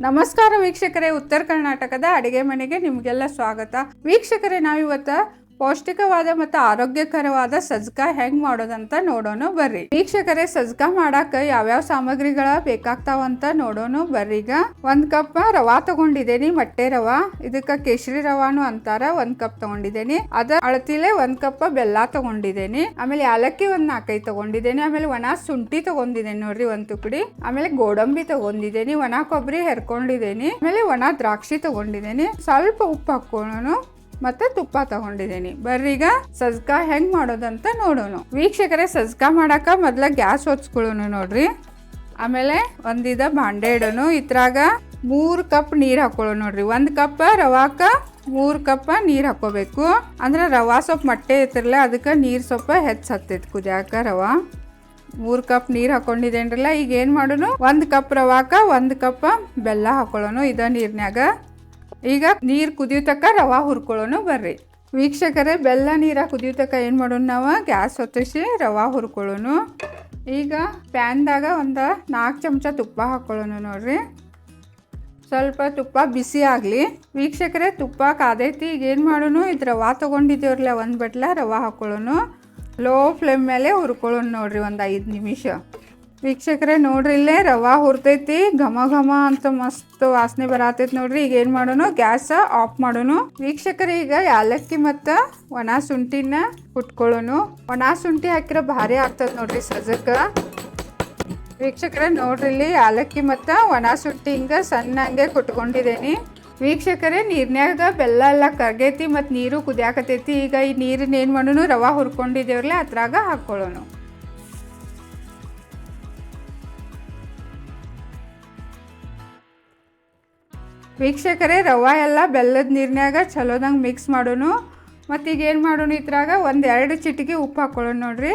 ನಮಸ್ಕಾರ ವೀಕ್ಷಕರೇ ಉತ್ತರ ಕರ್ನಾಟಕದ ಅಡಿಗೆ ಮನೆಗೆ ನಿಮಗೆಲ್ಲ ಸ್ವಾಗತ. ವೀಕ್ಷಕರೇ ನಾವಿವತ್ತ ಪೌಷ್ಟಿಕವಾದ ಮತ್ತು ಆರೋಗ್ಯಕರವಾದ ಸಜ್ಕ ಹೆಂಗ್ ಮಾಡೋದಂತ ನೋಡೋಣ ಬರ್ರಿ. ವೀಕ್ಷಕರೇ, ಸಜ್ಕ ಮಾಡಾಕ ಯಾವ್ಯಾವ ಸಾಮಗ್ರಿಗಳ ಬೇಕಾಗ್ತಾವಂತ ನೋಡೋಣ ಬರ್ರಿ. ಈಗ ಒಂದ್ ಕಪ್ ರವಾ ತಗೊಂಡಿದ್ದೇನಿ, ಮೊಟ್ಟೆ ರವಾ. ಇದಕ್ಕ ಕೇಸರಿ ರವಾನು ಅಂತಾರ, ಒಂದ್ ಕಪ್ ತಗೊಂಡಿದ್ದೇನಿ. ಅದ ಅಳತಿಲೆ ಒಂದ್ ಕಪ್ ಬೆಲ್ಲ ತಗೊಂಡಿದ್ದೇನಿ. ಆಮೇಲೆ ಯಾಲಕ್ಕಿ ಒಂದ್ ನಾಲ್ಕೈದು ತಗೊಂಡಿದ್ದೇನೆ. ಆಮೇಲೆ ಒಣ ಶುಂಠಿ ತಗೊಂಡಿದ್ದೇನೆ ನೋಡ್ರಿ ಒಂದ್ ತುಕಡಿ. ಆಮೇಲೆ ಗೋಡಂಬಿ ತಗೊಂಡಿದ್ದೇನಿ, ಒಣ ಕೊಬ್ಬರಿ ಹೆರ್ಕೊಂಡಿದ್ದೇನಿ. ಆಮೇಲೆ ಒಣ ದ್ರಾಕ್ಷಿ ತಗೊಂಡಿದ್ದೇನಿ. ಸ್ವಲ್ಪ ಉಪ್ಪು ಹಾಕೊಳ್ಳೋಣ ಮತ್ತೆ ತುಪ್ಪ ತಗೊಂಡಿದ್ದೀನಿ. ಬರ್ರೀಗ ಸಜ್ಕ ಹೆಂಗ್ ಮಾಡೋದಂತ ನೋಡೋಣ. ವೀಕ್ಷಕರೇ, ಸಜ್ಕ ಮಾಡಾಕ ಮೊದ್ಲ ಗ್ಯಾಸ್ ಹೊಚ್ಕೊಳ್ಳೋಣ ನೋಡ್ರಿ. ಆಮೇಲೆ ಒಂದಿದ ಬಾಂಡೆ ಇಡೋನು ಇದ್ರಾಗ ಮೂರು ಕಪ್ ನೀರು ಹಾಕೊಳ್ಳೋಣ ನೋಡ್ರಿ. ಒಂದು ಕಪ್ ರವಾಕ, ಮೂರು ಕಪ್ ನೀರು ಹಾಕೋಬೇಕು ಅಂದ್ರೆ ರವಾ ಸೊಲ್ಪ ಮೊಟ್ಟೆ ಇತ್ರಲ್ಲ ಅದಕ್ಕೆ ನೀರು ಸೊಪ್ಪ ಹೆಚ್ಚು ಹತ್ತೈತೆ ಕುದಿಯಾಕ ರವಾ. ಮೂರು ಕಪ್ ನೀರು ಹಾಕೊಂಡಿದ್ದೇನ್ರಲ್ಲ ಈಗ ಏನು ಮಾಡೋಣ? ಒಂದು ಕಪ್ ರವಾಕ, ಒಂದು ಕಪ್ ಬೆಲ್ಲ ಹಾಕೊಳ್ಳೋನು ಇದ ನೀರ್ನ್ಯಾಗ ಈಗ ನೀರು ಕುದಿಯೋತಕ್ಕ ರವಾ ಹುರ್ಕೊಳ್ಳೋಣ ಬರ್ರಿ. ವೀಕ್ಷಕರೇ, ಬೆಲ್ಲ ನೀರ ಕುದಿಯೋತಕ್ಕ ಏನು ಮಾಡೋಣ ನಾವು? ಗ್ಯಾಸ್ ಹೊತ್ತಿಸಿ ರವಾ ಹುರ್ಕೊಳ್ಳೋಣ. ಈಗ ಪ್ಯಾನ್ದಾಗ ಒಂದು ನಾಲ್ಕು ಚಮಚ ತುಪ್ಪ ಹಾಕ್ಕೊಳ್ಳೋಣ ನೋಡ್ರಿ. ಸ್ವಲ್ಪ ತುಪ್ಪ ಬಿಸಿ ಆಗಲಿ. ವೀಕ್ಷಕರೇ, ತುಪ್ಪ ಕಾದೈತಿ, ಈಗ ಏನು ಮಾಡೋಣ? ಇದು ರವಾ ತೊಗೊಂಡಿದ್ದೇವ್ರಲ್ಲ, ಒಂದು ಬಟ್ಲ ರವಾ ಹಾಕ್ಕೊಳ್ಳೋನು ಲೋ ಫ್ಲೇಮ್ ಮೇಲೆ ಹುರ್ಕೊಳ್ಳೋಣ ನೋಡ್ರಿ, ಒಂದು ಐದು ನಿಮಿಷ. ವೀಕ್ಷಕರೇ, ನೋಡ್ರಿ, ಇಲ್ಲೇ ರವಾ ಹುರ್ತೈತಿ ಘಮ ಘಮ ಅಂತ ಮಸ್ತ್ ವಾಸನೆ ಬರತೈತಿ ನೋಡ್ರಿ. ಈಗ ಏನು ಮಾಡೋನು? ಗ್ಯಾಸ್ ಆಫ್ ಮಾಡೋನು. ವೀಕ್ಷಕರೇ, ಈಗ ಯಾಲಕ್ಕಿ ಮತ್ತು ಒಣ ಶುಂಠಿನ ಕುಟ್ಕೊಳ್ಳೋನು. ಒಣ ಶುಂಠಿ ಹಾಕಿರ ಭಾರಿ ಆಗ್ತದೆ ನೋಡ್ರಿ ಸಜಕ ವೀಕ್ಷಕರೇ, ನೋಡ್ರಿ, ಇಲ್ಲಿ ಯಾಲಕ್ಕಿ ಮತ್ತು ಒಣ ಶುಂಠಿ ಹಿಂಗ ಸಣ್ಣಂಗೆ ಕುಟ್ಕೊಂಡಿದ್ದೇನೆ ವೀಕ್ಷಕರೇ, ನೀರ್ನ್ಯಾಗ ಬೆಲ್ಲ ಎಲ್ಲ ಕರ್ಗೈತಿ ಮತ್ತು ನೀರು ಕುದಿಯಾಕತೈತಿ. ಈಗ ಈ ನೀರಿನ ಏನು ಮಾಡೋನು? ರವೆ ಹುರ್ಕೊಂಡಿದ್ದೇವ್ರಲ್ಲ ಅದ್ರಾಗ ಹಾಕ್ಕೊಳ್ಳೋನು ವೀಕ್ಷಕರೇ, ರವೆ ಎಲ್ಲ ಬೆಲ್ಲದ ನೀರಿನಾಗ ಚಲೋದಂಗೆ ಮಿಕ್ಸ್ ಮಾಡೋನು. ಮತ್ತು ಈಗ ಏನು ಮಾಡೋಣ ಇದ್ರಾಗ ಒಂದು ಎರಡು ಚಿಟಿಕೆ ಉಪ್ಪು ಹಾಕೊಳ್ಳೋಣ ನೋಡ್ರಿ.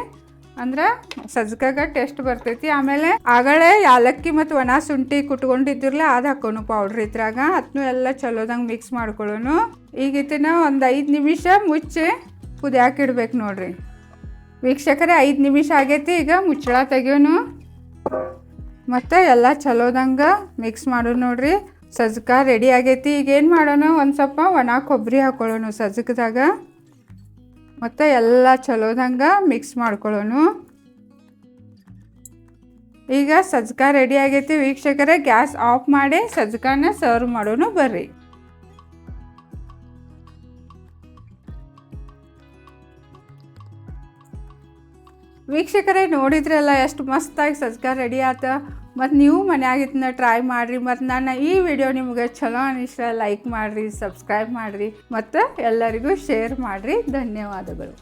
ಅಂದ್ರೆ ಸಜ್ಕಾಗ ಟೇಸ್ಟ್ ಬರ್ತೈತಿ. ಆಮೇಲೆ ಆಗಲೇ ಯಾಲಕ್ಕಿ ಮತ್ತು ಒಣ ಶುಂಠಿ ಕುಟ್ಕೊಂಡಿದ್ದಿರಲ್ಲ ಅದು ಹಾಕೋನು ಪೌಡ್ರ್ ಇದ್ರಾಗ. ಅದನ್ನೂ ಎಲ್ಲ ಚಲೋದಂಗೆ ಮಿಕ್ಸ್ ಮಾಡ್ಕೊಳ್ಳೋನು. ಈಗ ಇದನ್ನ ಒಂದು ಐದು ನಿಮಿಷ ಮುಚ್ಚಿ ಕುದಿಯಾಕಿಡ್ಬೇಕು ನೋಡ್ರಿ. ವೀಕ್ಷಕರೇ, ಐದು ನಿಮಿಷ ಆಗೈತಿ ಈಗ ಮುಚ್ಚಳ ತೆಗಿಯೋನು. ಮತ್ತು ಎಲ್ಲ ಚಲೋದಂಗೆ ಮಿಕ್ಸ್ ಮಾಡೋಣ ನೋಡ್ರಿ. ಸಜ್ಕ ರೆಡಿ ಆಗೈತಿ. ಈಗ ಏನು ಮಾಡೋಣ? ಒಂದು ಸ್ವಲ್ಪ ಒಣ ಕೊಬ್ಬರಿ ಹಾಕೊಳ್ಳೋಣ ಸಜ್ಕದಾಗ. ಮತ್ತು ಎಲ್ಲ ಚಲೋದಂಗೆ ಮಿಕ್ಸ್ ಮಾಡ್ಕೊಳ್ಳೋಣ. ಈಗ ಸಜ್ಕ ರೆಡಿ ಆಗೈತಿ. ವೀಕ್ಷಕರೇ, ಗ್ಯಾಸ್ ಆಫ್ ಮಾಡಿ ಸಜ್ಕಾನ ಸರ್ವ್ ಮಾಡೋಣ ಬರ್ರಿ. ವೀಕ್ಷಕರೇ, ನೋಡಿದ್ರಲ್ಲ ಎಷ್ಟು ಮಸ್ತಾಗಿ ಸಜ್ಕ ರೆಡಿ ಆತ. ಮತ್ತು ನೀವು ಮನ್ಯಾಗ ಟ್ರೈ ಮಾಡಿರಿ, ಮತ್ತು ನನ್ನ ಈ ವಿಡಿಯೋ ನಿಮ್ಗೆ ಚಲೋ ಅನಿಸ್ರ ಲೈಕ್ ಮಾಡಿರಿ ಸಬ್ಸ್ಕ್ರೈಬ್ ಮಾಡಿರಿ, ಮತ್ತು ಎಲ್ಲರಿಗೂ ಶೇರ್ ಮಾಡಿರಿ. ಧನ್ಯವಾದಗಳು.